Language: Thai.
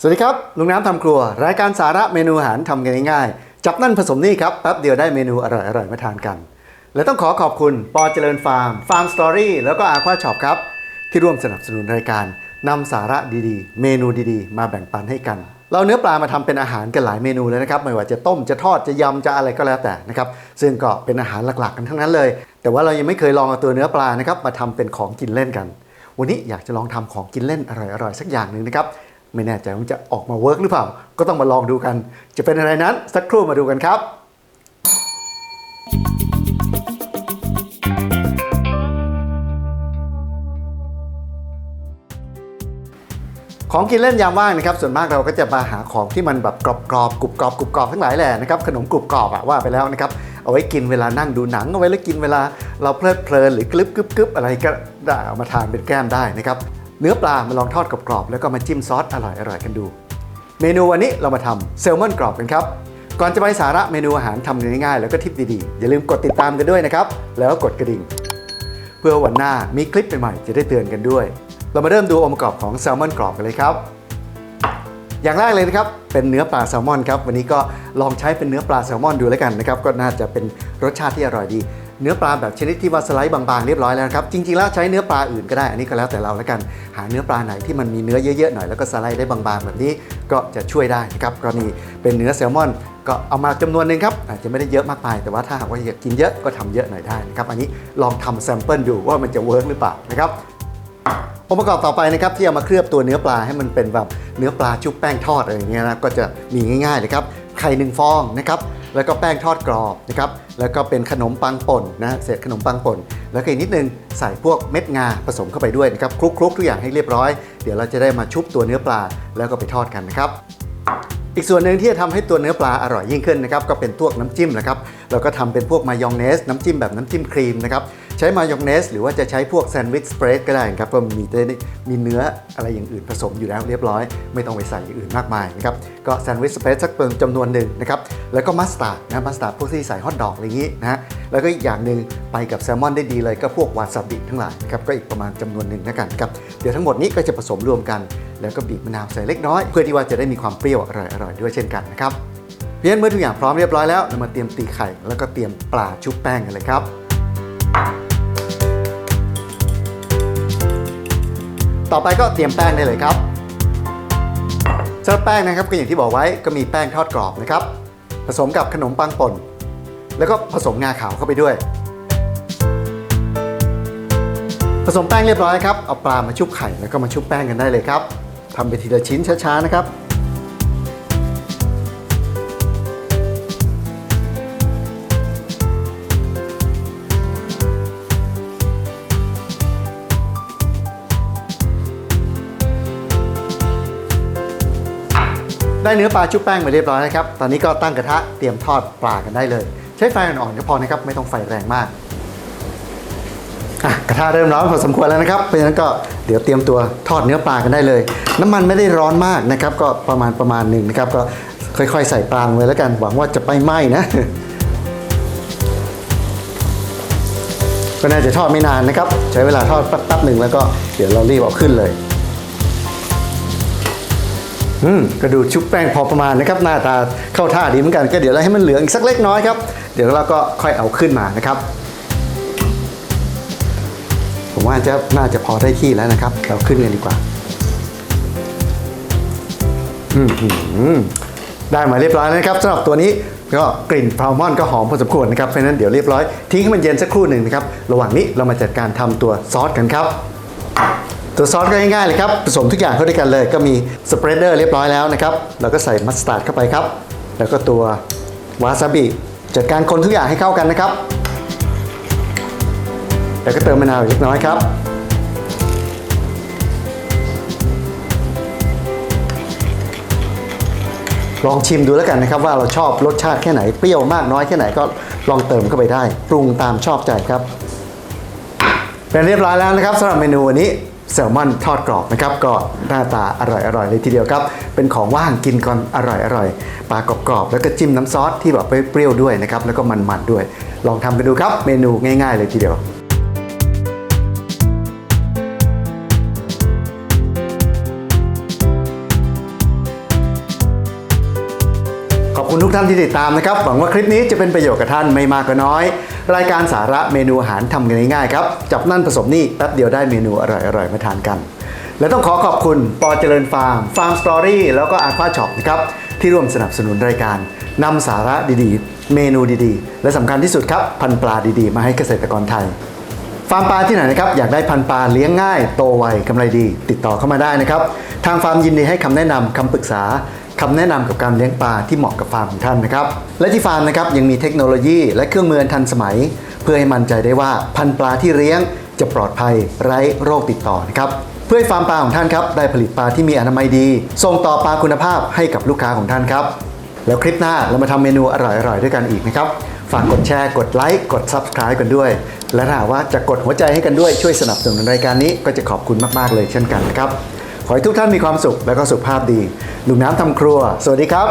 สวัสดีครับ ลุงน้ำทำครัว รายการสาระเมนูอาหารทำกันง่ายๆ จับนั่นผสมนี่ครับ แป๊บเดียวได้เมนูอร่อยๆ มาทานกัน และต้องขอขอบคุณ ปอเจริญฟาร์ม ฟาร์มสตอรี่ แล้วก็อาควาช็อปครับ ที่ร่วมสนับสนุนรายการนำสาระดีๆ เมนูดีๆ มาแบ่งปันให้กัน เราเนื้อปลามาทำเป็นอาหารกันหลายเมนูเลยนะครับ ไม่ว่าจะต้ม จะทอด จะยำ จะอะไรก็แล้วแต่นะครับ ซึ่งก็เป็นอาหารหลักๆ กันทั้งนั้นเลย แต่ว่าเรายังไม่เคยลองเอาตัวเนื้อปลานะครับมาทำเป็นของกินเล่นกัน วันนี้อยากจะลองทำของกินเล่นอร่อยๆ สักอย่างหนึ่งนะครับ ไม่แน่ใจว่าจะออกมาเวิร์กหรือเปล่า ก็ต้องมาลองดูกัน จะเป็นอะไรนั้น สักครู่มาดูกันครับของกินเล่นยามว่างนะครับส่วนมากเราก็จะมาหาของที่มันแบบกรอบๆกรุบกรอบกรุบกรอบทั้งหลายแหละนะครับขนมกรุบกรอบอะว่าไปแล้วนะครับเอาไว้กินเวลานั่งดูหนังเอาไว้แล้วกินเวลาเราเพลิดเพลินหรือ กรึบกรึบกรึบอะไรก็ได้เอามาทานเป็นแก้มได้นะครับ เนื้อปลามาลองทอดกรอบๆแล้วก็มาจิ้มซอสอร่อยๆกันดู เมนูวันนี้เรามาทำแซลมอนกรอบกันครับ ก่อนจะไปสาระเมนูอาหารทำง่ายๆ แล้วก็ทิปดีๆ อย่าลืมกดติดตามกันด้วยนะครับ แล้วก็กดกระดิ่ง เพื่อวันหน้ามีคลิปใหม่ๆจะได้เตือนกันด้วย เรามาเริ่มดูองค์ประกอบของแซลมอนกรอบกันเลยครับอย่างแรกเลยนะครับเป็นเนื้อปลาแซลมอนครับวันนี้ก็ลองใช้เป็นเนื้อปลาแซลมอนดูแล้วกันนะครับก็น่าจะเป็นรสชาติที่อร่อยดี เนื้อปลาแบบชนิดที่ว่าสไลด์บางๆเรียบร้อยแล้วครับจริงๆแล้วใช้เนื้อปลาอื่นก็ได้ อันนี้ก็แล้วแต่เราแล้วกันหาเนื้อปลาไหนที่มันมีเนื้อเยอะๆหน่อยแล้วก็สไลด์ได้บางๆ แบบนี้ก็จะช่วยได้นะครับก็มีเป็นเนื้อแซลมอน ก็เอามาจำนวนหนึ่งครับอาจจะไม่ได้เยอะมากมายแต่ว่าถ้าหากว่าอยากกินเยอะก็ทำเยอะหน่อยได้นะครับอันนี้ลองทำแซมเปิลดูว่ามันจะเวิร์กหรือเปล่านะครับองค์ประกอบต่อไปนะครับที่เอามาเคลือบตัวเนื้อปลาให้มันเป็นแบบเนื้อปลาชุบแป้งทอดอะไรอย่างเงี้ยนะก็จะมีง่ายๆเลยครับไข่หนึ่งฟองนะครับ แล้วก็แป้งทอดกรอบนะครับแล้วก็เป็นขนมปังป่นนะเศษขนมปังป่น แล้วก็อีกนิดนึงใส่พวกเม็ดงาผสมเข้าไปด้วยนะครับคลุกๆทุกอย่างให้เรียบร้อย เดี๋ยวเราจะได้มาชุบตัวเนื้อปลาแล้วก็ไปทอดกันนะครับอีกส่วนหนึ่งที่จะทำให้ตัวเนื้อปลาอร่อยยิ่งขึ้นนะครับก็เป็นพวกน้ำจิ้มนะครับเราก็ทำเป็นพวกมายองเนสน้ำจิ้มแบบน้ำจิ้มครีมนะครับ ใช้มายองเนส หรือว่าจะใช้พวกแซนด์วิชสเปรดก็ได้ครับก็มีได้มีเนื้ออะไรอย่างอื่นผสมอยู่แล้วเรียบร้อย ไม่ต้องไปใส่อย่างอื่นมากมายนะครับก็แซนด์วิชสเปรดสักเป็นจำนวนหนึ่งนะครับแล้วก็มัสตาร์ดนะมัสตาร์ดพวกที่ใส่ฮอทดอกอะไรอย่างนี้นะแล้วก็อีกอย่างหนึ่งไปกับแซลมอนได้ดีเลยก็พวกวาซาบิทั้งหลายครับก็อีกประมาณจำนวนหนึ่งนะกันครับเดี๋ยวทั้งหมดนี้ก็จะผสมรวมกัน แล้วก็บีบมะนาวใส่เล็กน้อย เพื่อที่ว่าจะได้มีความเปรี้ยวอร่อยๆด้วยเช่นกันนะครับเพียงเมื่อทุกอย่างพร้อมเรียบร้อยแล้วเรามาเตรียมตีไข่ แล้วก็เตรียมปลาชุบแป้งกันเลยครับ ต่อไปก็เตรียมแป้งได้เลยครับสำหรับแป้งนะครับก็อย่างที่บอกไว้ก็มีแป้งทอดกรอบนะครับ ผสมกับขนมปังป่น แล้วก็ผสมงาขาวเข้าไปด้วย ผสมแป้งเรียบร้อยครับเอาปลามาชุบไข่แล้วก็มาชุบแป้งกันได้เลยครับทำไปทีละชิ้นช้าๆนะครับ ได้เนื้อปลาชุบแป้งมาเรียบร้อยนะครับ ตอนนี้ก็ตั้งกระทะเตรียมทอดปลากันได้เลย ใช้ไฟอ่อนๆก็พอนะครับ ไม่ต้องไฟแรงมากกระทะเริ่มร้อนพอสมควรแล้วนะครับ เพราะฉะนั้นก็เดี๋ยวเตรียมตัวทอดเนื้อปลากันได้เลย น้ำมันไม่ได้ร้อนมากนะครับ ก็ประมาณประมาณหนึ่งนะครับ ก็ค่อยๆ ใส่ปลาลงไปแล้วกัน หวังว่าจะไม่ไหม้นะ ก็น่าจะทอดไม่นานนะครับ ใช้เวลาทอดแป๊บๆหนึ่งแล้วก็เดี๋ยวเรารีบเอาขึ้นเลย อืมก็ดูชุบแป้งพอประมาณนะครับ หน้าตาเข้าท่าดีเหมือนกัน ก็เดี๋ยวเราให้มันเหลืองอีกสักเล็กน้อยครับ เดี๋ยวเราก็ค่อยเอาขึ้นมานะครับ ผมว่าจะน่าจะพอได้ที่แล้วนะครับ เราขึ้นกันดีกว่า อืมได้มาเรียบร้อยนะครับสำหรับตัวนี้ก็กลิ่นแซลมอนก็หอมพอสมควรนะครับเพราะฉะนั้นเดี๋ยวเรียบร้อยทิ้งให้มันเย็นสักครู่หนึ่งนะครับ ระหว่างนี้เรามาจัดการทำตัวซอสกันครับ ตัวซอสก็ง่ายๆเลยครับ ผสมทุกอย่างเข้าด้วยกันเลย ก็มีสเปรดเดอร์เรียบร้อยแล้วนะครับ เราก็ใส่มัสตาร์ดเข้าไปครับ แล้วก็ตัววาซาบิจัดการคนทุกอย่างให้เข้ากันนะครับ แล้วก็เติมมะนาวเล็กน้อยครับลองชิมดูแล้วกันนะครับว่าเราชอบรสชาติแค่ไหนเปรี้ยวมากน้อยแค่ไหนก็ลองเติมเข้าไปได้ ปรุงตามชอบใจครับ เป็นเรียบร้อยแล้วนะครับสำหรับเมนูวันนี้ แซลมอนทอดกรอบนะครับก็หน้าตาอร่อยอร่อยเลยทีเดียวครับ เป็นของว่างกินก่อนอร่อยอร่อยปลากรอบๆแล้วก็จิ้มน้ำซอสที่แบบเปรี้ยวๆด้วยนะครับแล้วก็มันๆด้วย ลองทำกันดูครับเมนูง่าย ๆ เลยทีเดียว คุณทุกท่านที่ติดตามนะครับ หวังว่าคลิปนี้จะเป็นประโยชน์กับท่านไม่มากก็น้อย รายการสาระเมนูอาหารทำกันง่ายๆครับ จับนั่นผสมนี่แป๊บเดียวได้เมนูอร่อยๆมาทานกัน และต้องขอขอบคุณปอเจริญฟาร์มฟาร์มสตอรี่แล้วก็อาควาช็อปนะครับที่ร่วมสนับสนุนรายการนำสาระดีๆ เมนูดีๆ และสำคัญที่สุดครับพันปลาดีๆ มาให้เกษตรกรไทยฟาร์มปลาที่ไหนนะครับอยากได้พันปลาเลี้ยงง่าย โตไวกำไรดี ติดต่อเข้ามาได้นะครับ ทางฟาร์มยินดีให้คำแนะนำคำปรึกษา คำแนะนำกับการเลี้ยงปลาที่เหมาะกับฟาร์มของท่านนะครับ และที่ฟาร์มนะครับยังมีเทคโนโลยีและเครื่องมืออันทันสมัย เพื่อให้มั่นใจได้ว่าพันธุ์ปลาที่เลี้ยงจะปลอดภัยไร้โรคติดต่อนะครับเพื่อให้ฟาร์มปลาของท่านครับได้ผลิตปลาที่มีอนามัยดี ส่งต่อปลาคุณภาพให้กับลูกค้าของท่านครับ แล้วคลิปหน้าเรามาทำเมนูอร่อยๆด้วยกันอีกนะครับ ฝากกดแชร์ กดไลค์ กด Subscribe กันด้วย และถ้าหากว่าจะกดหัวใจให้กันด้วยช่วยสนับสนุนรายการนี้ก็จะขอบคุณมากๆเลยเช่นกันนะครับ ขอให้ทุกท่านมีความสุขและก็สุขภาพดีลุงน้ำทำครัว สวัสดีครับ